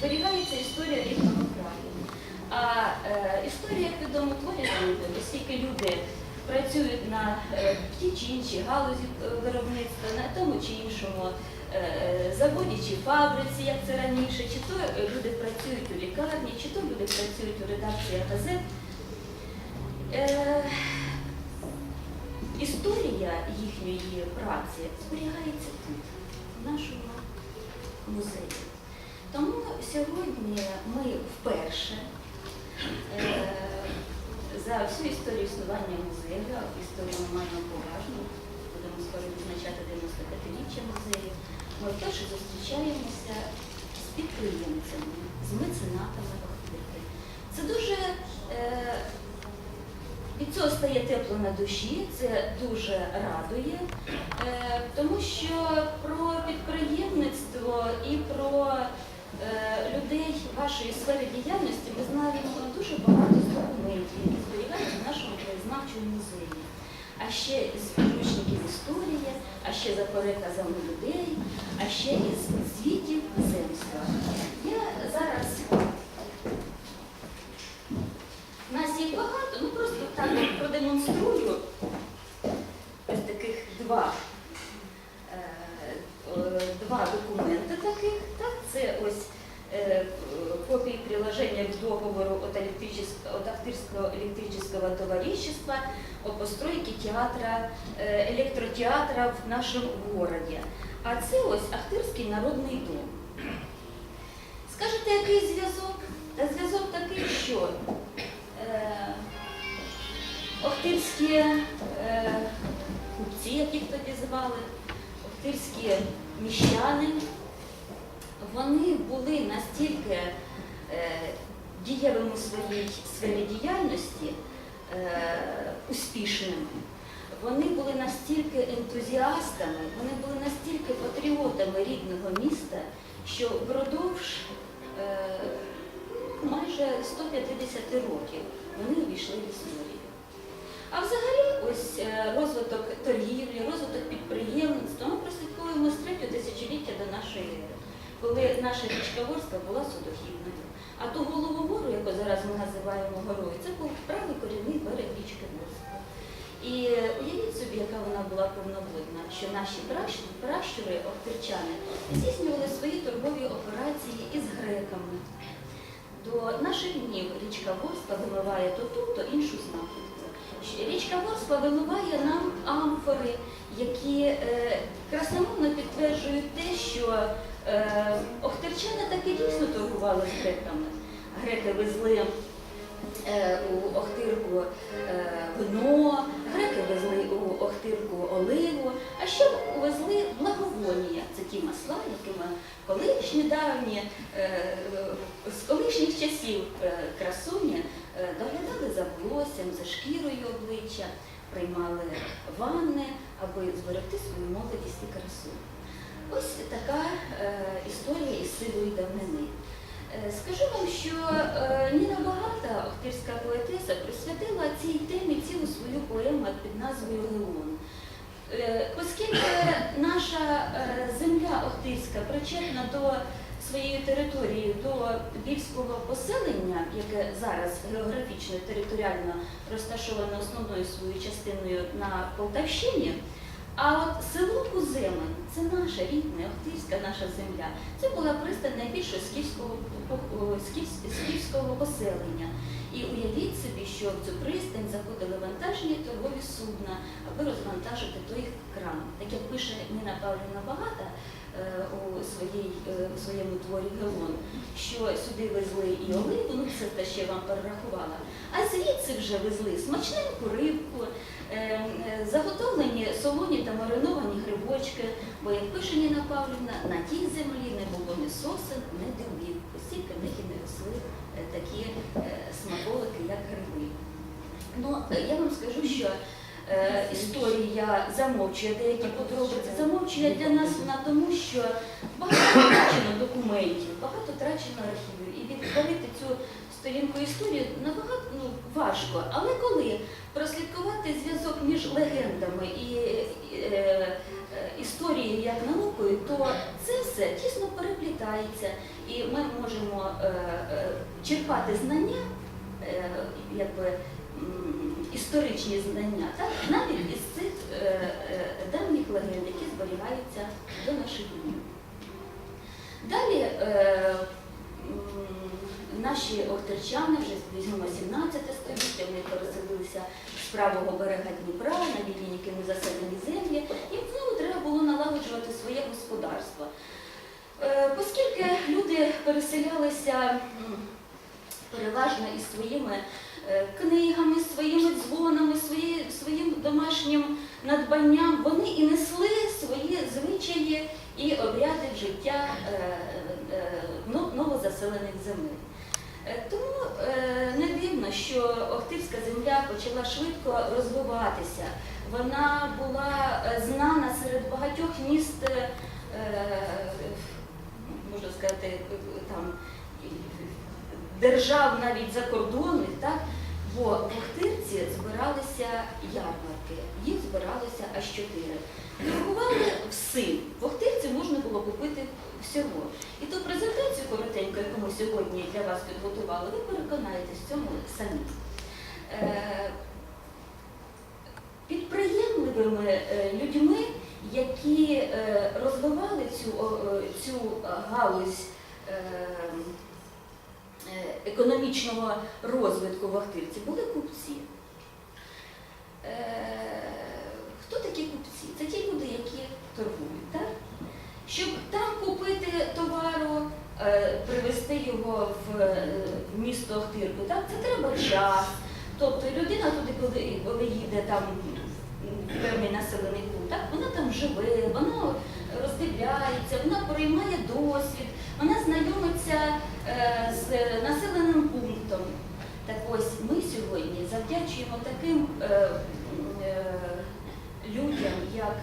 зберігається історія рідного краю. А е, історія, як відомо, творять люди, оскільки люди працюють на е, тій чи іншій галузі е, виробництва, на тому чи іншому е, заводі чи фабриці, як це раніше, чи то е, люди працюють у лікарні, чи то люди працюють у редакціях газет. Е, історія їхньої праці зберігається тут, в нашому музеї. Тому сьогодні ми вперше е, за всю історію існування музею, історію маємо поважну, будемо скоро відзначати 95-річчя музею, ми вперше зустрічаємося з підприємцями, з меценатами Охтирки. Це дуже е, від цього стає тепло на душі, це дуже радує, е, тому що про підприємництво і про людей вашої сфери діяльності ми знаємо дуже багато з документів, які зберігаються в нашому краєзнавчому музеї. А ще з підручників історії, а ще за переказами людей, а ще із звітів земства. Я зараз нас їх багато, ну просто так продемонструю ось таких два, е, е, два документи таких. Так, це ось е, копії приложения к договору от, электричес- от Ахтырского электрического товарищества о постройке театра, е, электротеатра в нашем городе. А це ось Ахтирський народний дом. Скажете, який зв'язок? Та зв'язок такий, що е, охтирські е, купці, як їх тоді звали, охтирські міщани, вони були настільки е, дієвими своїй сфері діяльності, е, успішними, вони були настільки ентузіастами, вони були настільки патріотами рідного міста, що впродовж е, майже 150 років вони увійшли в історію. А взагалі, ось розвиток торгівлі, розвиток підприємництва ми прослідкуємо з третього тисячоліття до нашої ери, коли наша річка Ворська була судохідною. А ту голову яку зараз ми називаємо горою, це був правий корінний берег річки Ворська. І уявіть собі, яка вона була повноводна, що наші пращури, охтирчани, здійснювали свої торгові операції із греками. До наших днів річка Ворська вимиває то ту, то іншу знахідку. Річка Ворська вимиває нам амфори, які е, красномовно підтверджують те, що охтирчани таки дійсно торгували з греками. Греки везли е, у Охтирку е, вино, греки везли у Охтирку оливу, а ще везли благовонія. Це ті масла, якими колишні давні, е, з колишніх часів е, красуні е, доглядали за волоссям, за шкірою обличчя, приймали ванни, аби зберегти свою молодість і красу. Ось така е, історія із сивої давнини. Е, Скажу вам, що е, Ніна Багата, охтирська поетеса, присвятила цій темі цілу свою поему під назвою Леон. Оскільки наша земля Охтирська причетна до своєї території, до більського поселення, яке зараз географічно територіально розташоване основною своєю частиною на Полтавщині, а от село Куземин це наша рідна, Охтирська наша земля. Це була пристань найбільшого скіфського, скіфського поселення. І уявіть собі, що в цю пристань заходили вантажні торгові судна, аби розвантажити той кран. Так як пише Ніна Павлівна Багата у, своїй, е, своєму творі Гелон, що сюди везли і оливу, ну це те, я вам перерахувала, а звідси вже везли смачненьку рибку, е, е, заготовлені солоні та мариновані грибочки, бо, як пише Ніна Павлівна, на тій землі не було ні сосен, ні дубів, оскільки в них і не росли е, такі е, смаколики, як гриби. Ну, я вам скажу, що е, історія замовчує деякі подробиці. Замовчує для нас вона тому, що багато втрачено документів, багато втрачено архівів. І відтворити цю сторінку історії набагато ну, важко. Але коли прослідкувати зв'язок між легендами і е, е, історією як наукою, то це все тісно переплітається, і ми можемо е, е, черпати знання, е, якби історичні знання, так навіть із цих е, е, давніх легенд, які зберігаються до наших днів. Далі е, наші охтерчани вже візьмемо 17 століття, вони переселилися з правого берега Дніпра на вільні нікими заселені землі, і знову треба було налагоджувати своє господарство. Е, Оскільки люди переселялися переважно із своїми книгами, своїми дзвонами, свої, своїм домашнім надбанням, вони і несли свої звичаї і обряди в життя е, е, новозаселених земель. Е, Тому е, не дивно, що Охтирська земля почала швидко розвиватися. Вона була е, знана серед багатьох міст, е, е, можна сказати, е, там держав навіть закордонних, так? бо в збиралися ярмарки, їх збиралося аж чотири. Торгували всім. В Охтирці можна було купити всього. І ту презентацію коротеньку, яку ми сьогодні для вас підготували, ви переконаєтесь в цьому самі. Е, Підприємливими е, людьми, які е, розвивали цю, цю галузь економічного розвитку в Охтирці, були купці. Е, Хто такі купці? Це ті люди, які торгують. Так? Щоб там купити товару, е, привезти його в, е, місто Охтирку, так, це треба час. Тобто людина туди, коли, коли їде там певний населений пункт, вона там живе, вона роздивляється, вона приймає досвід, вона знайомиться е, з населеним пунктом. Так ось ми сьогодні завдячуємо таким е, е, людям, як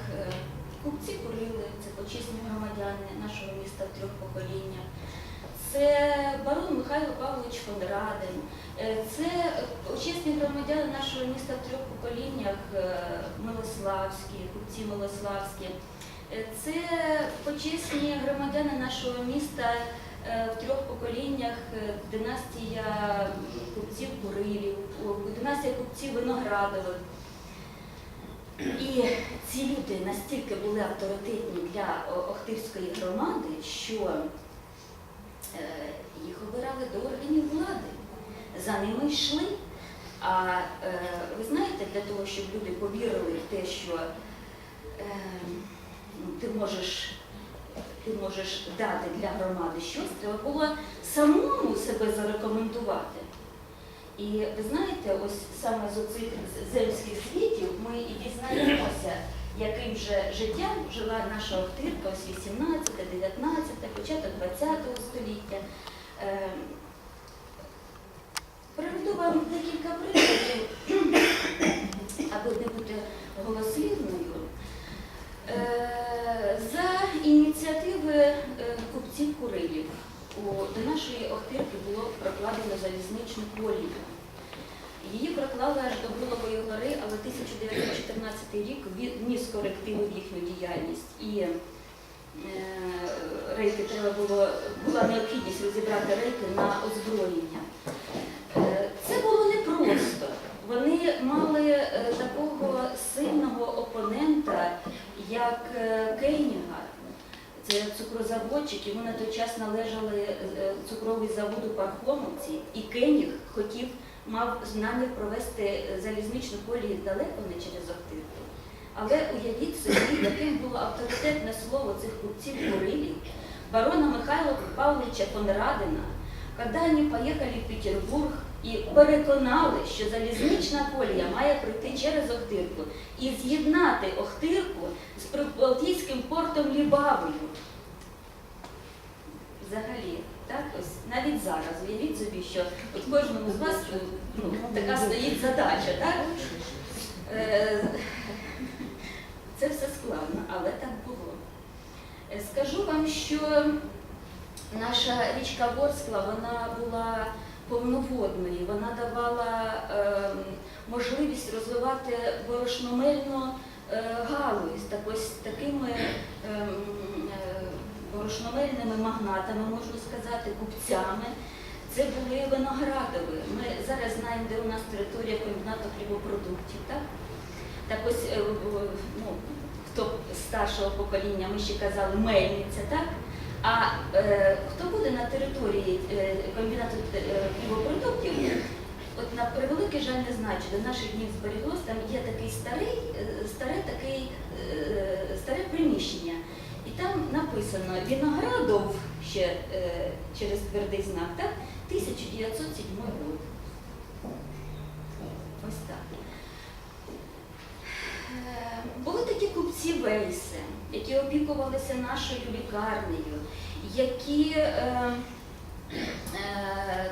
купці Курили, це почесні громадяни нашого міста в трьох поколіннях. Це барон Михайло Павлович Фонрадин, Е, це почесні громадяни нашого міста в трьох поколіннях Милославські, купці Милославські. Е, Це почесні громадяни нашого міста е, в трьох поколіннях е, династія купців Курилів, династія купців Виноградових. І ці люди настільки були авторитетні для Охтирської громади, що їх обирали до органів влади, за ними йшли. А ви знаєте, для того, щоб люди повірили в те, що ти можеш, ти можеш дати для громади щось, треба було самому себе зарекомендувати. І ви знаєте, ось саме з оцих земських світів ми і дізнаємося, яким же життям жила наша Охтирка ось 18, 19, початок 20 століття. Е, Приведу вам декілька прикладів, аби не бути голослівною. Е, За ініціативи е, купців Курилів у- до нашої Охтирки було прокладено залізничну колію. Її проклали аж до Булової гори, але 1914 рік вніс корективи в їхню діяльність. І е, рейки треба було, була необхідність розібрати рейки на озброєння. Е, Це було непросто. Вони мали е, такого сильного опонента, як е, Кейніга. Це цукрозаводчик, йому на той час належали е, цукровий завод у Пархомовці, і Кеніг хотів, мав намір провести залізничну колію далеко не через Охтирку. Але уявіть собі, яким було авторитетне слово цих купців Курилів, барона Михайла Павловича Конрадина, коли вони поїхали в Петербург і переконали, що залізнична колія має пройти через Охтирку і з'єднати Охтирку з Прибалтійським портом Лібавою. Взагалі. Так, ось навіть зараз уявіть собі, що от кожному з вас ну, така стоїть задача, так? Е, Це все складно, але так було. Е, Скажу вам, що наша річка Ворскла вона була повноводною, вона давала е, можливість розвивати борошномельну е, галузь так ось такими е, борошномельними магнатами, можна сказати, купцями. Це були виноградові. Ми зараз знаємо, де у нас територія комбінату хлібопродуктів. Так, так ось е, ну, хто старшого покоління, ми ще казали мельниця, так? А е, хто буде на території е, комбінату е, хлібопродуктів, от на превеликий жаль не знаю, чи до наших днів зберіглось, там є такий старий, старе, такий, старе приміщення. І там написано Виноградов ще е, через твердий знак, так? 1907 рік. Ось так. Е, Були такі купці Вейси, які опікувалися нашою лікарнею, які е, е,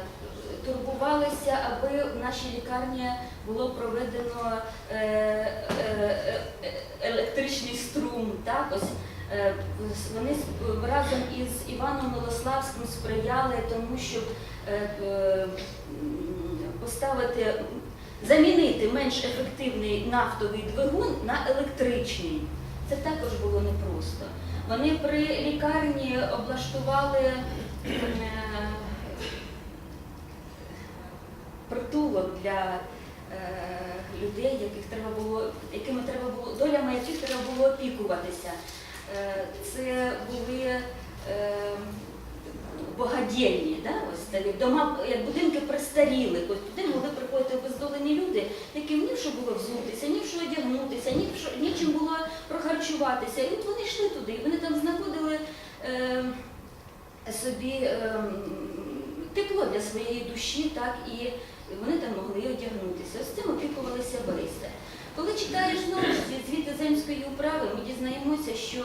турбувалися, аби в нашій лікарні було проведено е, е, е, електричний струм. Так? Ось, е, вони разом із Іваном Милославським сприяли тому, щоб е, е, поставити замінити менш ефективний нафтовий двигун на електричний. Це також було непросто. Вони при лікарні облаштували е, притулок для е, людей, яких треба було, якими треба було, долями яких треба було опікуватися. Е, Це були е, богадільні, да? ось такі дома, як будинки престарілих. Ось туди могли приходити обездолені люди, яким ні в що було взутися, ні в що одягнутися, ні в що нічим було прохарчуватися. І от вони йшли туди, і вони там знаходили е, собі е, тепло для своєї душі, так і вони там могли одягнутися. Ось цим опікувалися вейси. Коли читаєш знову ж зі звіти земської управи, ми дізнаємося, що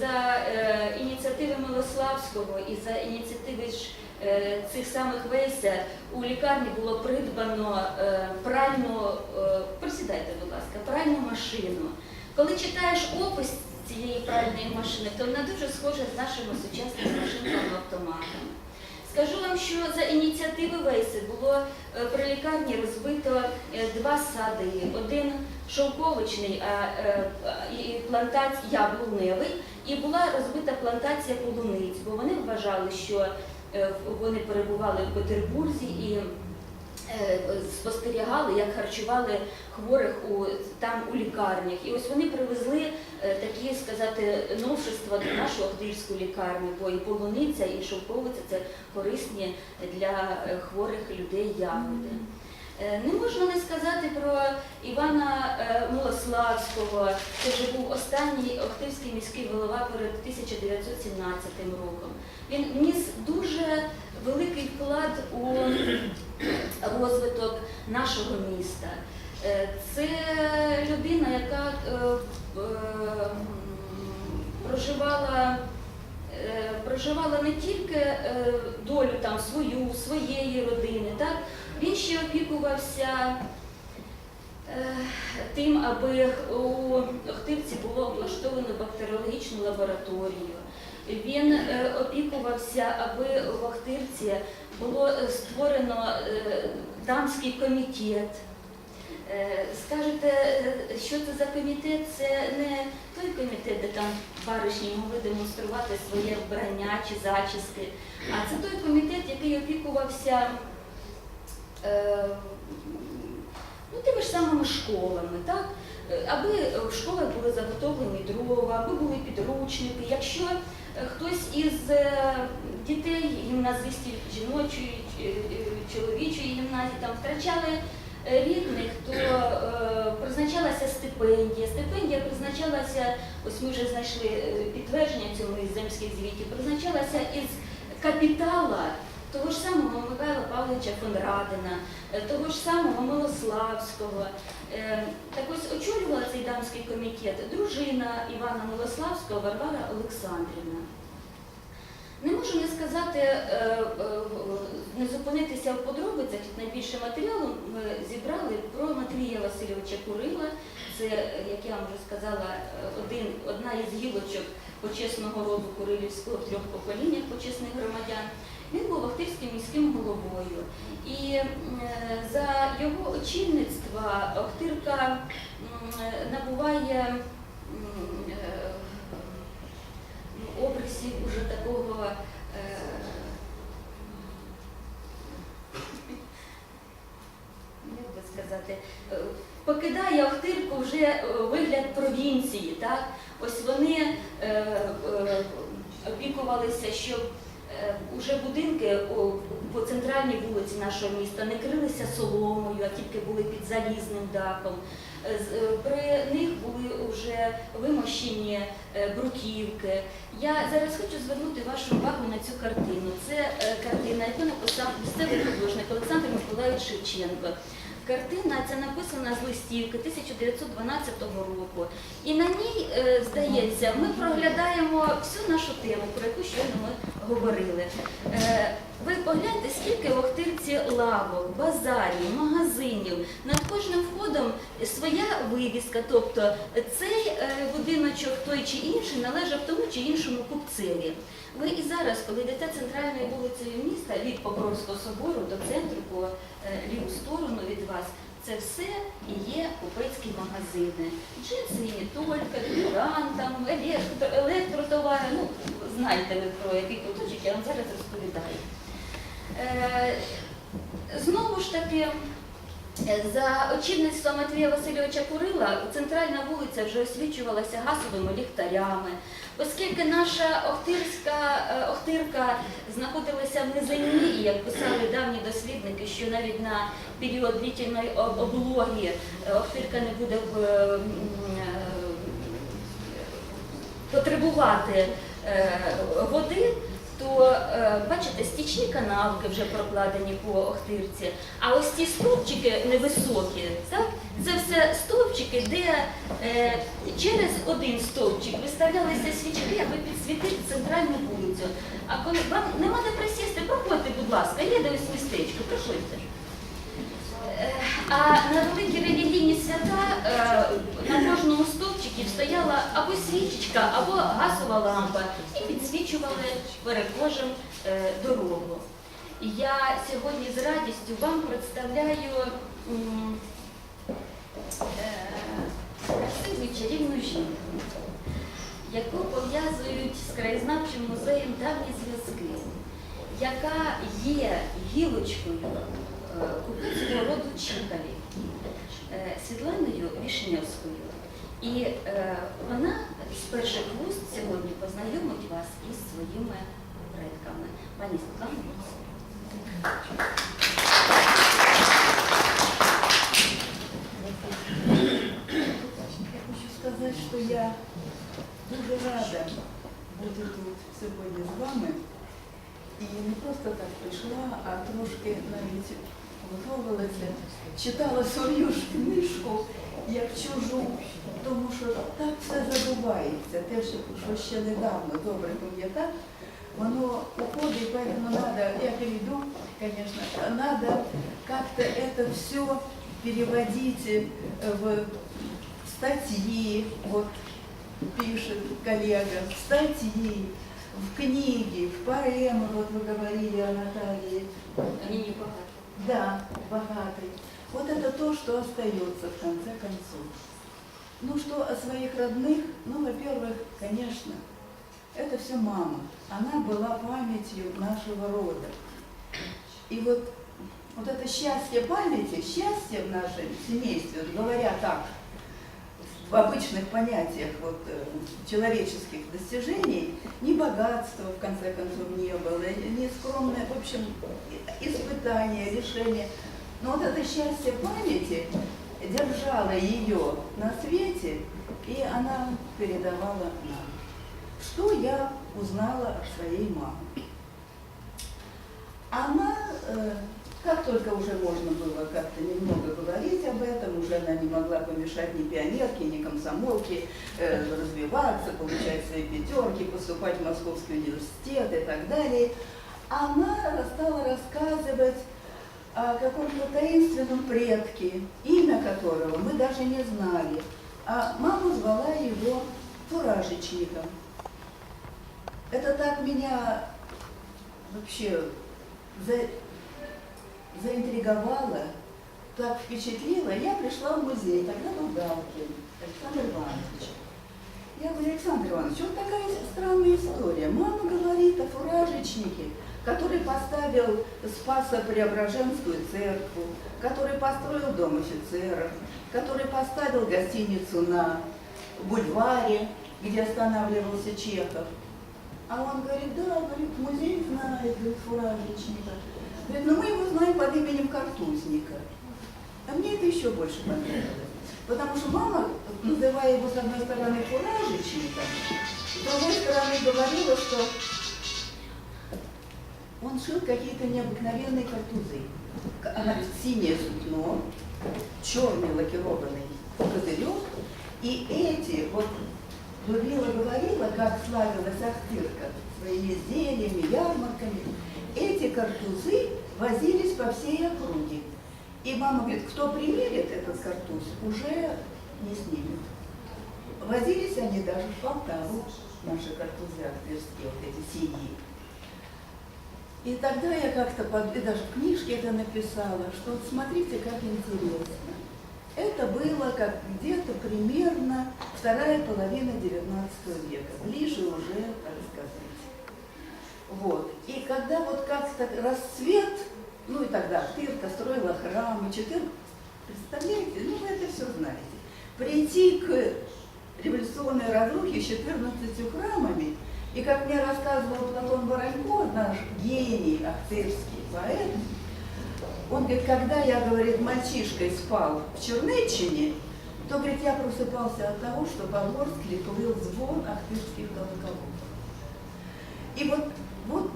за е, ініціативи Милославського і за ініціативи ж, е, цих самих Вейса у лікарні було придбано е, пральну, е, присідайте, будь ласка, пральну машину. Коли читаєш опис цієї пральної машини, то вона дуже схожа з нашими сучасними машинками автоматами. Скажу вам, що за ініціативи Вейси було е, при лікарні розбито е, два сади. Один шовковичний а, е, плантація яблуневий, і була розбита плантація полуниць, бо вони вважали, що вони перебували в Петербурзі і спостерігали, як харчували хворих у, там у лікарнях. І ось вони привезли е, такі, сказати, новшества до нашу Охтирську лікарню, бо і полуниця, і шовковиця це корисні для е, хворих людей ягоди. Е, Не можна не сказати про Івана е, Милославського. Це вже був останній Охтирський міський голова перед 1917 роком. Він вніс дуже великий вклад у розвиток нашого міста. Е, Це людина, яка проживала, проживала не тільки долю там свою, своєї родини, так? Він ще опікувався е, тим, аби у Охтирці було облаштовано бактеріологічну лабораторію. Він е, опікувався, аби в Охтирці було е, створено дамський комітет. Скажете, що це за комітет? Це не той комітет, де там баришні могли демонструвати своє вбрання чи зачіски, а це той комітет, який опікувався ну, тими ж самими школами, так? Е, аби в школах були заготовлені дрова, аби були підручники. Якщо е, хтось із е, дітей гімназистів жіночої, е, е, чоловічої гімназії там втрачали е, рідних, то е, призначалася стипендія. Стипендія призначалася, ось ми вже знайшли е, підтвердження цьому із земських звітів, призначалася із капітала того ж самого Михайла Павловича Фонрадина, е, того ж самого Милославського. Е, Так ось очолювала цей дамський комітет дружина Івана Милославського Варвара Олександрівна. Не можу не сказати, е, не зупинитися в подробицях. Найбільше матеріалу ми зібрали про Матвія Васильовича Курила. Це, як я вам вже сказала, один, одна із гілочок почесного роду Курилівського в трьох поколіннях почесних громадян. Охтирським міським головою. І е, за його очільництва Охтирка набуває е, уже такого. е, Як би сказати, покидає Охтирку вже вигляд провінції. Так? Ось вони опікувалися, щоб уже будинки по центральній вулиці нашого міста не крилися соломою, а тільки були під залізним дахом. Е, е, При них були вже вимощені е, бруківки. Я зараз хочу звернути вашу увагу на цю картину. Це е, картина, яку написав місцевий художник Олександр Миколаївич Шевченко. Картина ця написана з листівки 1912 року. І на ній, е, здається, ми проглядаємо всю нашу тему, про яку щойно ми говорили. Ви погляньте, скільки в Охтирці лавок, базарів, магазинів. Над кожним входом своя вивіска. Тобто цей е, будиночок, той чи інший, належав тому чи іншому купцеві. Ви і зараз, коли йдете центральною вулицею міста від Покровського собору до центру по е, ліву сторону від вас, це все і є купецькі магазини. Джинси тільки, дуран, там, електро, електротовари. Ну, знаєте ви про який куточок, я вам зараз розповідаю. Е, Знову ж таки, е, за очільництвом Матвія Васильовича Курила центральна вулиця вже освічувалася газовими ліхтарями. Оскільки наша Охтирська е, Охтирка знаходилася в низині, і як писали давні дослідники, що навіть на період длительної облоги Охтирка не буде потребувати води, то е, бачите, стічні канавки вже прокладені по Охтирці, а ось ці стовпчики невисокі, так? це все стовпчики, де е, через один стовпчик виставлялися свічки, аби підсвітити центральну вулицю. А коли вам нема де присісти, проходьте, будь ласка, є де ось містечко, проходьте. Е, А на великі релігійні свята е, на кожному стовпчикі стояла або свічечка, або газова лампа і підсвічували перехожим е, дорогу. Я сьогодні з радістю вам представляю красиву чарівну жінку, яку пов'язують з краєзнавчим музеєм давні зв'язки, яка є гілочкою е, купецького роду Чикалі е, Світланою Вішневською. І е, вона з перших вуст сьогодні познайомить вас із своїми предками. Пані Світлана. Я хочу сказати, що я дуже рада бути тут сьогодні з вами. І не просто так прийшла, а трошки навіть готувалася, читала свою ж книжку як чужу, тому що так все забувається. Те, що ще недавно добре пам'ятав, воно уходит, поэтому надо, я перейду, конечно, надо как-то это все переводить э, в статьи, вот пишет коллега, в статьи, в книги, в поэмы, вот вы говорили о Наталье, Мені не багато. Да, богатый. Вот это то, что остается в конце концов. Ну что о своих родных? Ну, во-первых, конечно, это все мама. Она была памятью нашего рода. И вот, вот это счастье памяти, счастье в нашем семействе, говоря так, в обычных понятиях вот, э, человеческих достижений, ни богатства, в конце концов, не было, ни скромное, в общем, испытание, решение. Но вот это счастье памяти держало ее на свете, и она передавала нам. Что я узнала от своей мамы? Она, э, как только уже можно было как-то немного говорить об этом, уже совершенно не могла помешать ни пионерке, ни комсомолке э, развиваться, получать свои пятерки, поступать в Московский университет и так далее. Она стала рассказывать о каком-то таинственном предке, имя которого мы даже не знали. А мама звала его фуражечником. Это так меня вообще за- заинтриговало, так впечатлило. Я пришла в музей, тогда был Галкин Александр Иванович. Я говорю, Александр Иванович, вот такая странная история. Мама говорит о фуражечнике, который поставил Спасо-Преображенскую церковь, который построил дом офицеров, который поставил гостиницу на бульваре, где останавливался Чехов. А он говорит, да, говорит, музей знает, говорит, фуражечника. Говорит, ну мы его знаем под именем Картузника. А мне это еще больше понравилось. Потому что мама, называя его с одной стороны фуражечником, с другой стороны говорила, что он шил какие-то необыкновенные картузы. Синее сукно, черный лакированный козырек, и эти, вот Людмила говорила, как славилась Ахтырка своими изделиями, ярмарками. Эти картузы возились по всей округе. И мама говорит, кто примерит этот картуз, уже не снимет. Возились они даже в Полтаву, наши картузы ахтырские, вот эти синие. И тогда я как-то, под- и даже в книжке это написала, что вот смотрите, как интересно. Это было как где-то примерно вторая половина XIX века, ближе уже, так сказать. Вот. И когда вот как-то расцвет, ну и тогда Тырка строила храмы, четыр... Представляете, ну вы это все знаете. Прийти к революционной разрухе с 14 храмами, и как мне рассказывал Платон Воронько, наш гений ахтырский поэт, он говорит, когда я, говорит, мальчишкой спал в Чернечине, то, говорит, я просыпался от того, что по Ворскле плыл звон ахтырских колоколов. И вот, вот,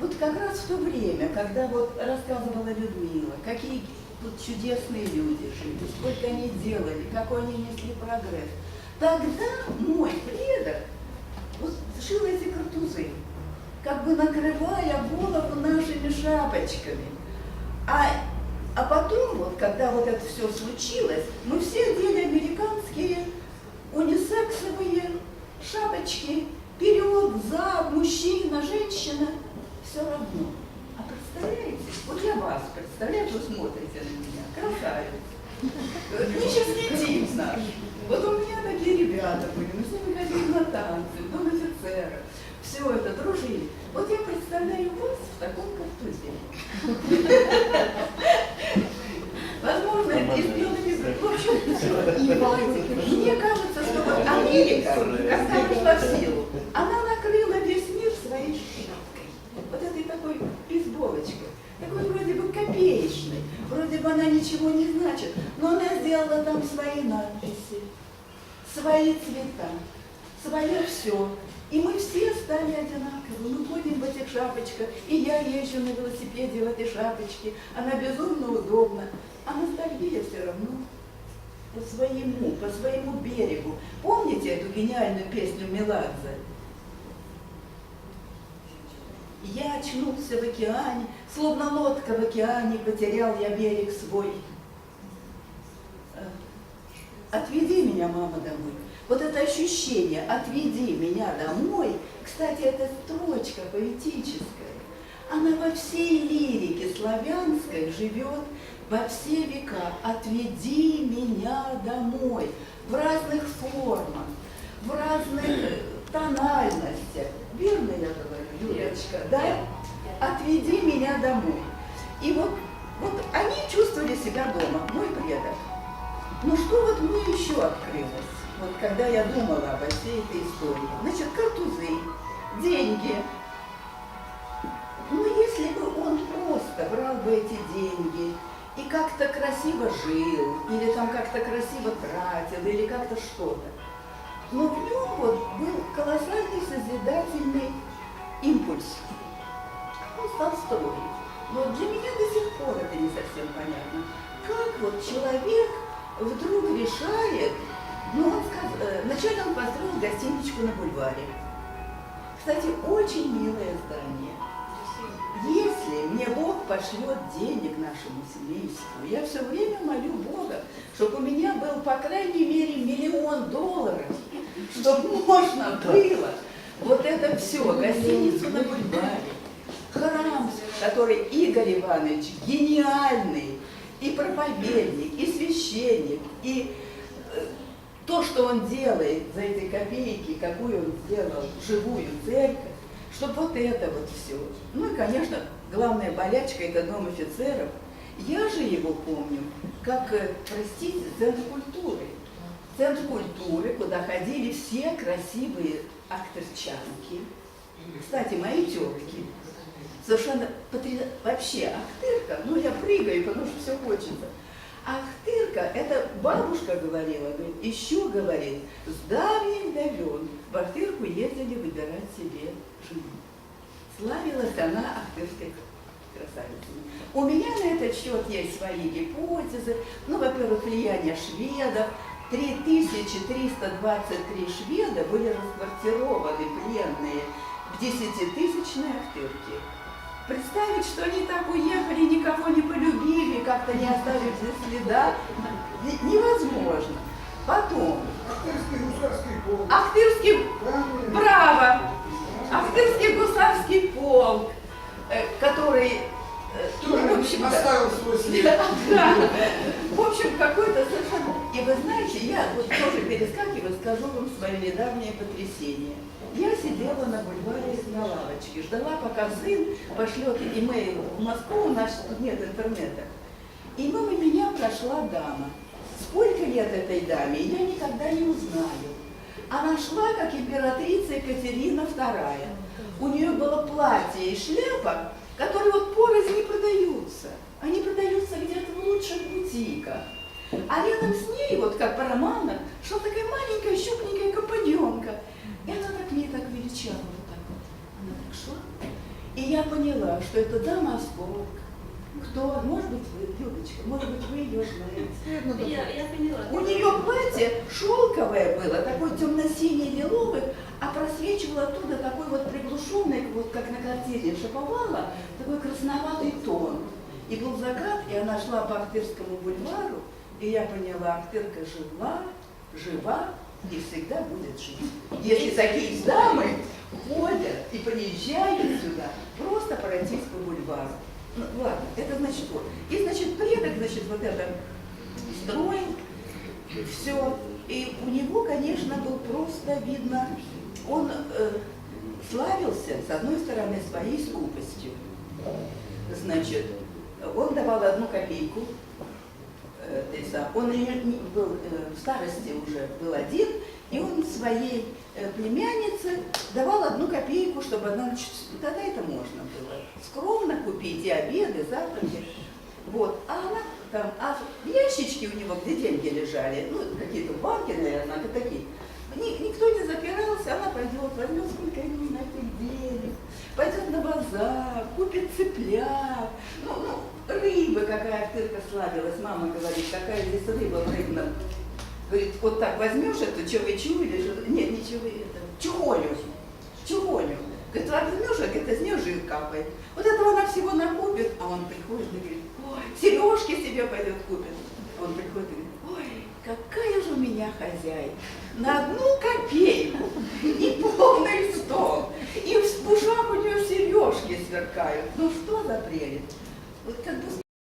вот как раз в то время, когда вот рассказывала Людмила, какие тут чудесные люди жили, сколько они делали, какой они несли прогресс, тогда мой предок вот шил эти картузы, как бы накрывая голову нашими шапочками. А, а потом, вот, когда вот это все случилось, мы все одели американские унисексовые шапочки, вперед, зад, мужчина, женщина, все равно. А представляете, вот я вас представляю, вы смотрите на меня, красавец. Мы сейчас летим наш. Вот у меня такие ребята были, мы с ними ходили на танцы, в дом офицеров. Все это, дружили. Вот я представляю вас в таком картузе. Возможно, и с белыми В общем, всё. мне кажется, что вот Америка, когда пришла в силу, она накрыла весь мир своей шапкой. Вот этой такой бейсболочкой. Такой вроде бы копеечной. Вроде бы она ничего не значит. Но она сделала там свои надписи, свои цвета, свое все. И мы все стали одинаковы. Мы ходим в этих шапочках. И я езжу на велосипеде в этой шапочке. Она безумно удобна. А ностальгия все равно по своему, по своему берегу. Помните эту гениальную песню Меладзе? Я очнулся в океане, словно лодка в океане, потерял я берег свой. Э, Отведи меня, мама, домой. Вот это ощущение «отведи меня домой», кстати, эта строчка поэтическая, она во всей лирике славянской живет во все века. «Отведи меня домой» в разных формах, в разных э, тональностях. Верно я говорю, Юлечка, да? «Отведи меня домой». И вот, вот они чувствовали себя дома, мой предок. Ну что вот мне еще открылось, вот когда я думала обо всей этой истории? Значит, картузы, деньги. Ну, если бы он просто брал бы эти деньги и как-то красиво жил, или там как-то красиво тратил, или как-то что-то, но в нем вот был колоссальный созидательный импульс. Строить. Но для меня до сих пор это не совсем понятно. Как вот человек вдруг решает, ну он сказ- э, вначале он построил гостиничку на бульваре. Кстати, очень милое здание. Если мне Бог пошлет денег нашему семейству, я все время молю Бога, чтобы у меня был, по крайней мере, миллион долларов, чтобы можно было вот это все, гостиницу на бульваре, храм, который Игорь Иванович гениальный, и проповедник, и священник, и э, то, что он делает за эти копейки, какую он сделал живую церковь, чтобы вот это вот все. Ну и, конечно, главная болячка – это дом офицеров. Я же его помню, как, э, простите, центр культуры. Центр культуры, куда ходили все красивые актерчанки. Кстати, мои тетки. Совершенно потрясающе. Вообще, Ахтырка, ну я прыгаю, потому что все хочется. Ахтырка, это бабушка говорила, еще говорит, с давних давен в Ахтырку ездили выбирать себе жену. Славилась она ахтырской красавицей. У меня на этот счет есть свои гипотезы. Ну, во-первых, влияние шведов. 3323 шведа были расквартированы пленные в десятитысячной Ахтырке. Представить, что они так уехали, никого не полюбили, как-то не оставив здесь следа, не- невозможно. Потом, Ахтырский гусарский полк. Ахтырский. Браво! Ахтырский гусарский полк, э, который, ну, в общем. Оставил свой след. Да. В общем, какой-то совершенно... И вы знаете, я вот тоже перескакиваю, скажу вам свое недавнее потрясение. Я сидела на бульваре на лавочке, ждала, пока сын пошлет имейл в Москву, у нас тут нет интернета. И мимо меня прошла дама. Сколько лет этой даме, я никогда не узнаю. Она шла, как императрица Екатерина II. У нее было платье и шляпа, которые вот порознь не продаются. Они продаются где-то в лучших бутиках. А рядом с ней, вот как по романам, шла такая маленькая щупленькая компаньонка. И она так мне так величала вот так вот. Она так шла. И я поняла, что это дама Осколок. Кто? Может быть, вы, Людочка, может быть, вы ее знаете. Я, я поняла. У нее платье шелковое было, такой темно-синий лиловый, а просвечивал оттуда такой вот приглушенный, вот как на картине Шаповала, такой красноватый тон. И был закат, и она шла по Ахтырскому бульвару, и я поняла, Ахтырка жила, жива и всегда будет жить. Если такие дамы ходят и приезжают сюда, просто пройтись по бульвару. Ну, ладно, это значит вот. И значит предок, значит, вот это строил, все. И у него, конечно, был просто видно, он э, славился, с одной стороны, своей скупостью. Значит, он давал одну копейку, э, сам. он был э, в старости уже был один, и он своей э, племяннице давал одну копейку, чтобы она, значит, тогда это можно было, скромно купить и обеды, и завтраки. Вот, а она там, а в ящичке у него, где деньги лежали, ну, какие-то банки, наверное, такие, ни- никто не запирался, она пойдет, возьмет сколько ему на этих денег, пойдет на базар, купит цыплят, ну, ну, рыба, какая Ахтырка славилась, мама говорит, какая здесь рыба в рыбном. Говорит, вот так возьмешь эту човычу или что нет, не човы, это, чухоню, чухоню. Говорит, возьмешь, а говорит, из нее жир капает. Вот этого она всего накупит, а он приходит и говорит, ой, сережки себе пойдет купит. Он приходит и говорит, какая же у меня хозяйка, на одну копейку и полный стол, и в ушах у нее сережки сверкают. Ну что за прелесть? Вот как бы